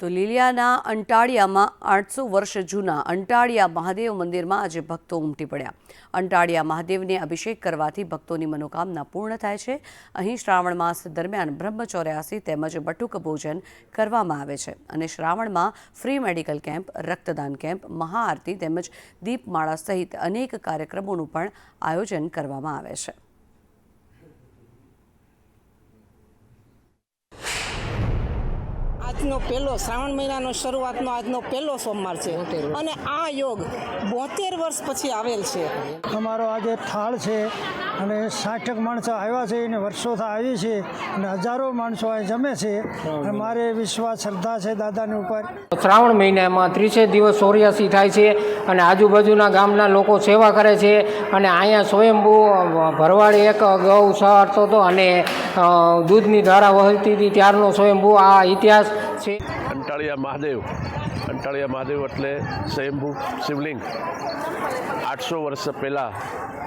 તો લીલિયાના અંટાળિયામાં આઠસો વર્ષ જૂના અંટાળિયા મહાદેવ મંદિરમાં આજે ભક્તો ઉમટી પડ્યા. અંટાળિયા મહાદેવને અભિષેક કરવાથી ભક્તોની મનોકામના પૂર્ણ થાય છે. અહીં શ્રાવણ માસ દરમિયાન બ્રહ્મચોર્યાસી તેમજ બટુક ભોજન કરવામાં આવે છે અને શ્રાવણમાં ફ્રી મેડિકલ કેમ્પ, રક્તદાન કેમ્પ, મહાઆરતી તેમજ દીપમાળા સહિત અનેક કાર્યક્રમોનું પણ આયોજન કરવામાં આવે છે. આજનો પહેલો શ્રાવણ મહિનાનો શરૂઆતનો આજનો પહેલો સોમવાર છે. અને આ યોગ બોતેર વર્ષ પછી આવેલ છે. અમારો આજે થાળ છે અને સાઠક માણસો આવ્યા છે અને વર્ષોથી આવી છે અને હજારો માણસો અહીં જમે છે. અને મારે વિશ્વાસ શ્રદ્ધા છે દાદાની ઉપર. શ્રાવણ મહિનામાં ત્રીસે દિવસ ચોર્યાસી થાય છે અને આજુબાજુના ગામના લોકો સેવા કરે છે અને અહીંયા સ્વયંભૂ ભરવાડ એક ગૌ સહારતો હતો અને દૂધની ધારા વહેતી હતી, ત્યારનો સ્વયંભૂ આ ઇતિહાસ છે. અંટાળિયા મહાદેવ. અંટાળિયા મહાદેવ એટલે સ્વયંભૂ શિવલિંગ. આઠસો વર્ષ પહેલાં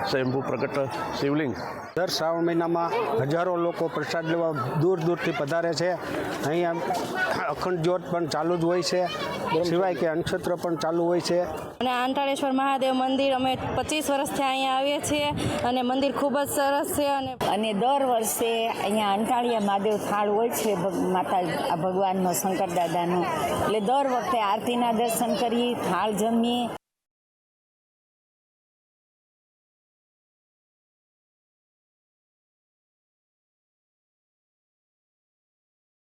સ્વયંભૂ પ્રગટ શિવલિંગ. દર શ્રાવણ મહિનામાં હજારો લોકો પ્રસાદ લેવા દૂર દૂરથી પધારે છે. અહીંયા અખંડ જ્યોત પણ ચાલુ જ હોય છે. સિવાય કે નક્ષત્ર પણ ચાલુ હોય છે. અને આંટાળેશ્વર મહાદેવ મંદિર અમે પચીસ વર્ષથી અહીંયા આવીએ છીએ અને મંદિર ખૂબ જ સરસ છે અને અને દર વર્ષે અહીંયા અંટાળિયા મહાદેવ થાળ હોય છે ભગ- માતા આ ભગવાનનો શંકર દાદાનો. એટલે દર વખતે આરતીના દર્શન કરી થાળ જમીએ.